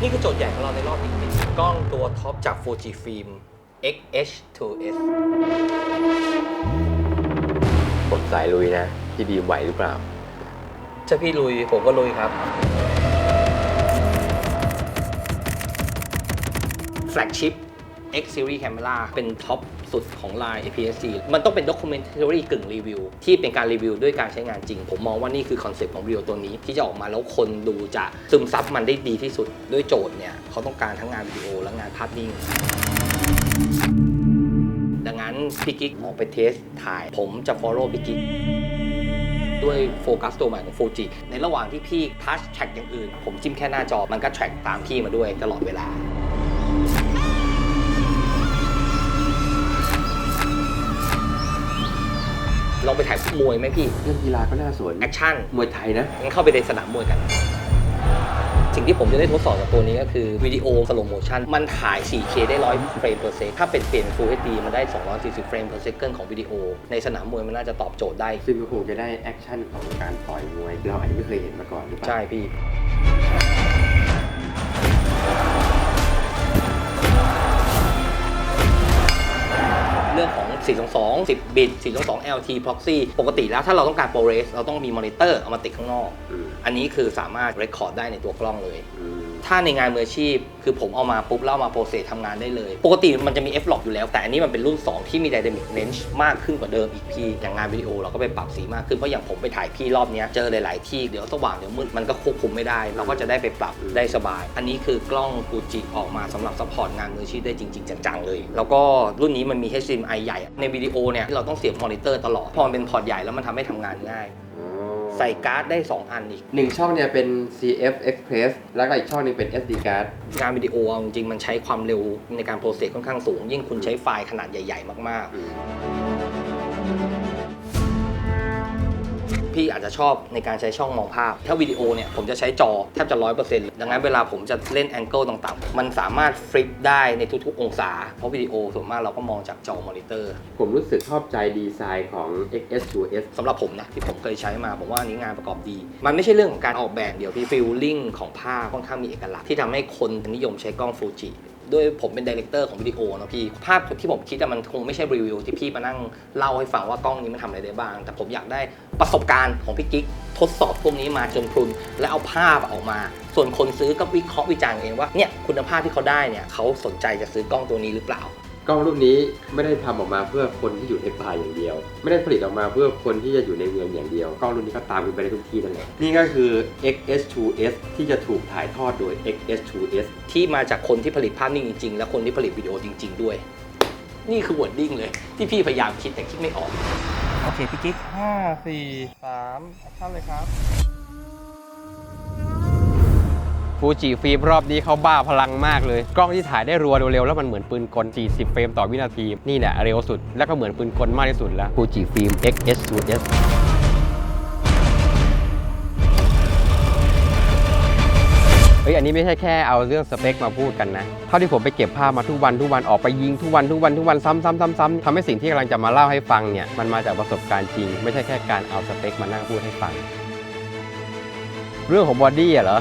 นี่คือโจทย์ใหญ่ของเราในรอบนี้กล้องตัวท็อปจาก Fuji Film XH2S ผมสายลุยนะ พี่ดีมไหวหรือเปล่า จะพี่ลุยผมก็ลุยครับ Flagship X Series Camera เป็นท็อป สุดของ Line APS-C มันต้องเป็น documentary กึ่งรีวิว ที่เป็นการรีวิวด้วยการใช้งานจริง ผมมองว่านี่คือคอนเซปต์ของวิดีโอตัวนี้ ที่จะออกมาแล้วคนดูจะซึมซับมันได้ดีที่สุดด้วยโจทย์เนี่ยเขาต้องการทั้งงานวิดีโอและงานภาพนิ่งดังนั้นพี่กิ๊กออกไปเทสถ่าย ผมจะ follow พี่กิ๊กด้วยโฟกัสตัวใหม่ของ Fuji ในระหว่างที่พี่ทัชแท็กอย่างอื่น ผมจิ้มแค่หน้าจอมันก็แท็กตามพี่มาด้วยตลอดเวลา ลองไปถ่ายมวยไหมพี่เรื่องกีฬาก็น่าสนแอคชั่นมวยไทยนะงั้นเข้าไปในสนามมวยกัน สิ่งที่ผมจะได้ทดสอบกับตัวนี้ก็คือวิดีโอสโลโมชันมันถ่าย 4K ได้100เฟรม per second ถ้าเป็นเปลี่ยน Full HD มันได้ 240เฟรม per second ของวิดีโอ ในสนามมวยมันน่าจะตอบโจทย์ได้ ซึ่งก็คงจะได้แอคชั่นของการต่อยมวยเราอาจจะไม่เคยเห็นมาก่อนหรือเปล่าใช่พี่เรื่องของ 422 10 บิต 422 LT proxy ปกติแล้วถ้าเราต้องการโปรเรสเราต้องมีมอนิเตอร์เอามาติดข้างนอกอืมอันนี้คือสามารถเรคคอร์ดได้ในตัวกล้องเลย อืม ถ้าในงานมืออาชีพ คือผมเอามาปุ๊บแล้วเอามาโปรเซสทำงานได้เลย ปกติมันจะมี F log อยู่แล้ว แต่อันนี้มันเป็นรุ่น 2 ที่มี dynamic range มากขึ้นกว่าเดิมอีกพี่อย่างงานวิดีโอเราก็ไปปรับสีมากขึ้นเพราะอย่างผมไปถ่ายพี่รอบนี้เจอหลายๆที่เดี๋ยวสว่างเดี๋ยวมืดมันก็ควบคุมไม่ได้ เราก็จะได้ไปปรับได้สบาย อันนี้คือกล้องฟูจิออกมาสำหรับซัพพอร์ตงานมืออาชีพได้จริงๆจังๆเลย แล้วก็รุ่นนี้มันมี HDMI ใหญ่ในวิดีโอเนี่ยเราต้องเสียบมอนิเตอร์ตลอดพอมันเป็นพอร์ตใหญ่แล้วมันทำให้ทำงานง่าย ใส่การ์ดได้สองอันอีก หนึ่งช่องเนี่ยเป็น CF Express แล้วก็อีกช่องหนึงเป็น SD card งานวิดีโอเอาจริงๆมันใช้ความเร็วในการโปรเซสค่อนข้างสูง ยิ่งคุณใช้ไฟล์ขนาดใหญ่ ๆ มากๆ พี่อาจจะชอบในการใช้ช่องมองภาพ ถ้าวิดีโอเนี่ยผมจะใช้จอแทบจะร้อยเปอร์เซ็นต์ดังนั้นเวลาผมจะเล่นแองเกิลต่างๆ มันสามารถฟลิปได้ในทุกๆ องศา เพราะวิดีโอส่วนมากเราก็มองจากจอมอนิเตอร์ผมรู้สึกชอบใจดีไซน์ของ XS2S สำหรับผมนะที่ผมเคยใช้มาผมว่าอันนี้งานประกอบดี มันไม่ใช่เรื่องของการออกแบบเดียวพี่ฟิลลิ่งของภาพค่อนข้างมีเอกลักษณ์ที่ทำให้คนนิยมใช้กล้องฟูจิ ด้วยผมเป็นดีเลกเตอร์ของวิดีโอเนาะพี่ ภาพที่ผมคิดอะมันคงไม่ใช่รีวิวที่พี่มานั่งเล่าให้ฟังว่ากล้องนี้มันทำอะไรได้บ้าง แต่ผมอยากได้ประสบการณ์ของพี่กิ๊กทดสอบพวกนี้มาจนพรุนแล้วเอาภาพออกมา ส่วนคนซื้อก็วิเคราะห์วิจารณ์เองว่าเนี่ยคุณภาพที่เขาได้เนี่ยเขาสนใจจะซื้อกล้องตัวนี้หรือเปล่า กล้องรุ่นนี้ไม่ได้ทำออกมาเพื่อคนที่อยู่ในป่าอย่างเดียว ไม่ได้ผลิตออกมาเพื่อคนที่จะอยู่ในเมืองอย่างเดียว กล้องรุ่นนี้ก็ตามคุณไปได้ทุกที่นั่นแหละนี่ก็คือ XS2S ที่จะถูกถ่ายทอดโดย XS2S ที่มาจากคนที่ผลิตภาพนิ่งจริง ๆ และคนที่ผลิตวิดีโอจริง ๆ ด้วย นี่คือวอร์ดดิ้งเลย ที่พี่พยายามคิดแต่คิดไม่ออก โอเคพี่กิ๊กห้าสี่สามแอคชั่นเลยครับ ฟูจิฟิล์มรอบนี้เขาบ้าพลังมากเลย กล้องที่ถ่ายได้รัวเร็วๆแล้วมันเหมือนปืนกล 40 เฟรมต่อวินาที นี่แหละเร็วสุด แล้วก็เหมือนปืนกลมากที่สุดแล้วฟูจิฟิล์ม XS2S เฮ้ยอันนี้ไม่ใช่แค่เอาเรื่องสเปคมาพูดกันนะ เท่าที่ผมไปเก็บภาพมาทุกวันทุกวันออกไปยิงทุกวันทุกวันทุกวันซ้ำซ้ำซ้ำซ้ำทำให้สิ่งที่กำลังจะมาเล่าให้ฟังเนี่ย มันมาจากประสบการณ์จริง ไม่ใช่แค่การเอาสเปคมานั่งพูดให้ฟัง เรื่องของบอดี้เหรอ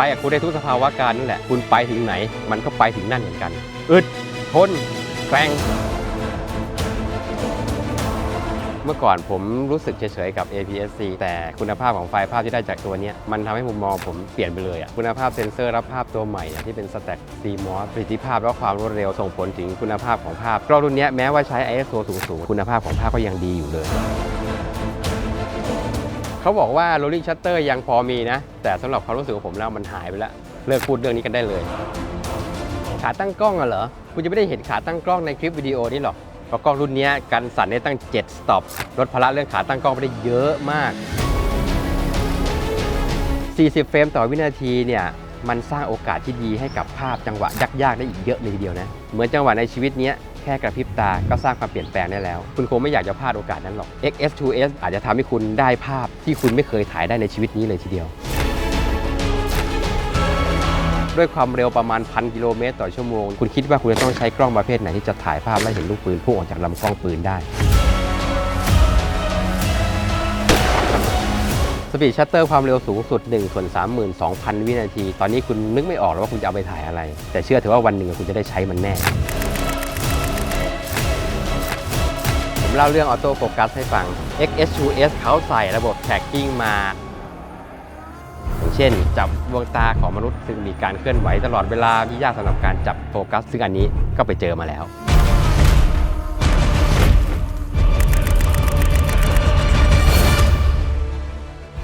ไปกับคุณได้ทุกสภาวะการนั่นแหละ คุณไปถึงไหน มันก็ไปถึงนั่นเหมือนกัน อึดทนแกร่งเมื่อก่อนผมรู้สึกเฉยๆกับ APS-C แต่คุณภาพของไฟล์ภาพที่ได้จากตัวนี้มันทำให้มุมมองผมเปลี่ยนไปเลยอะคุณภาพเซ็นเซอร์รับภาพตัวใหม่ที่เป็น Stack CMOS ประสิทธิภาพและความรวดเร็วส่งผลถึงคุณภาพของภาพกล้องรุ่นนี้แม้ว่าใช้ ISO สูงๆคุณภาพของภาพก็ยังดีอยู่เลย เขาบอกว่า rolling shutter ยังพอมีนะ แต่สำหรับความรู้สึกของผมแล้วมันหายไปแล้ว เลิกพูดเรื่องนี้กันได้เลย ขาตั้งกล้องอะเหรอคุณจะไม่ได้เห็นขาตั้งกล้องในคลิปวิดีโอนี้หรอกเพราะกล้องรุ่นนี้กันสั่นได้ตั้ง 7 สต็อปลดภาระเรื่องขาตั้งกล้องไปได้เยอะมาก 40 เฟรมต่อวินาทีเนี่ยมันสร้างโอกาสที่ดีให้กับภาพจังหวะยากๆได้อีกเยอะเลยทีเดียวนะ เหมือนจังหวะในชีวิตเนี้ย ค่กระพริบตาก็สร้างความเปลี่ยนแปลงได้แล้ว คุณคงไม่อยากจะพลาดโอกาสนั้นหรอก XS2S อาจจะทำให้คุณได้ภาพที่คุณไม่เคยถ่ายได้ในชีวิตนี้เลยทีเดียว ด้วยความเร็วประมาณพันกิโลเมตรต่อชั่วโมง คุณคิดว่าคุณจะต้องใช้กล้องประเภทไหนที่จะถ่ายภาพและเห็นลูกปืนพุ่งออกจากลำกล้องปืนได้สปีดชัตเตอร์ความเร็วสูงสุด1ส่วน32,000 วินาที ตอนนี้คุณนึกไม่ออกแล้วว่าคุณจะเอาไปถ่ายอะไร แต่เชื่อเถอะว่าวันหนึ่งคุณจะได้ใช้มันแน่ ผมเล่าเรื่องออโต้โฟกัสให้ฟัง XS2S เขาใส่ระบบ tracking มา อย่างเช่น จับดวงตาของมนุษย์ซึ่งมีการเคลื่อนไหวตลอดเวลาที่ยากสำหรับการจับโฟกัส ซึ่งอันนี้ก็ไปเจอมาแล้ว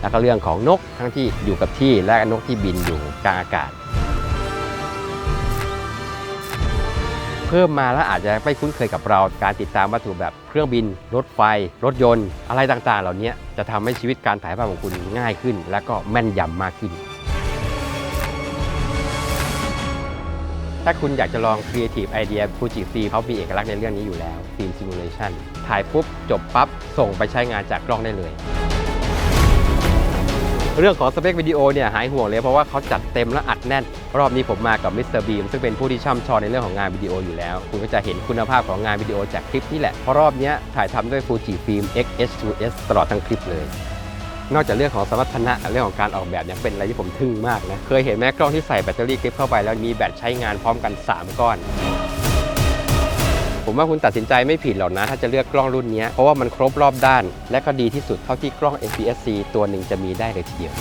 แล้วก็เรื่องของนกทั้งที่อยู่กับที่และนกที่บินอยู่กลางอากาศ พิ่มมาแล้วอาจจะไม่คุ้นเคยกับเรา การติดตามวัตถุแบบเครื่องบิน รถไฟ รถยนต์ อะไรต่างๆ เหล่านี้จะทำให้ชีวิตการถ่ายภาพของคุณง่ายขึ้น และก็แม่นยำมากขึ้น ถ้าคุณอยากจะลอง Creative Idea Fuji Film เขามีเอกลักษณ์ในเรื่องนี้อยู่แล้ว Film Simulation ถ่ายปุ๊บ จบปั๊บ ส่งไปใช้งานจากกล้องได้เลยเรื่องของสเปควิดีโอเนี่ยหายห่วงเลยเพราะว่าเขาจัดเต็มและอัดแน่น รอบนี้ผมมากับมิสเตอร์บีมซึ่งเป็นผู้ที่ช่ำชองในเรื่องของงานวิดีโออยู่แล้ว คุณก็จะเห็นคุณภาพของงานวิดีโอจากคลิปนี่แหละ เพราะรอบนี้ถ่ายทำด้วย Fuji Film X-H2S ตลอดทั้งคลิปเลยนอกจากเรื่องของสมรรถนะเรื่องของการออกแบบเนี่ยเป็นอะไรที่ผมทึ่งมากนะ เคยเห็นไหมกล้องที่ใส่แบตเตอรี่คลิปเข้าไปแล้วมีแบตใช้งานพร้อมกัน 3 ก้อน ผมว่าคุณตัดสินใจไม่ผิดหรอกนะ ถ้าจะเลือกกล้องรุ่นนี้เพราะว่ามันครบรอบด้าน และก็ดีที่สุดเท่าที่กล้อง APS-C ตัวหนึ่งจะมีได้เลยทีเดียว